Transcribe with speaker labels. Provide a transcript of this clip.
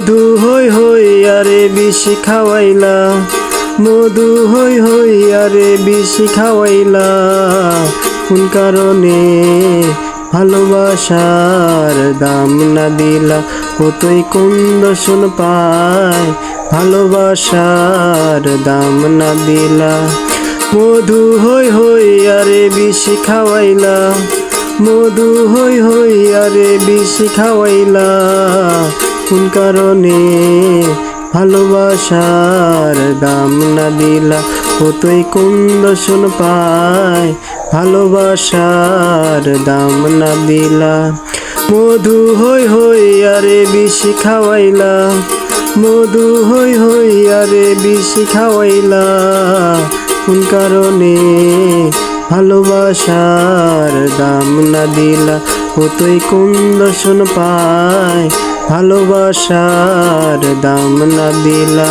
Speaker 1: মধু হই হই আরে বেশি খাওয়াইলা মধু হই হই আরে বেশি খাওয়াইলা কোন কারণে ভালোবাসার দাম না দিলা কতই কোন দর্শন পায়? ভালোবাসার দাম না দিলা মধু হই হই আরে বেশি খাওয়াইলা মধু হই হই আরে বেশি খাওয়াইলা কোন কারণে ভালোবাসার দাম না দিলা। কতই কোন দর্শন পায়? ভালোবাসার দাম না দিলা। মধু হই হই আরে বেশি খাওয়াইলা। মধু হই হই আরে বেশি খাওয়াইলা। কোন কারণে ভালোবাসার দাম না দিলা? কতই কোন দর্শন পায়? ভালোবাসার দাম না দিলা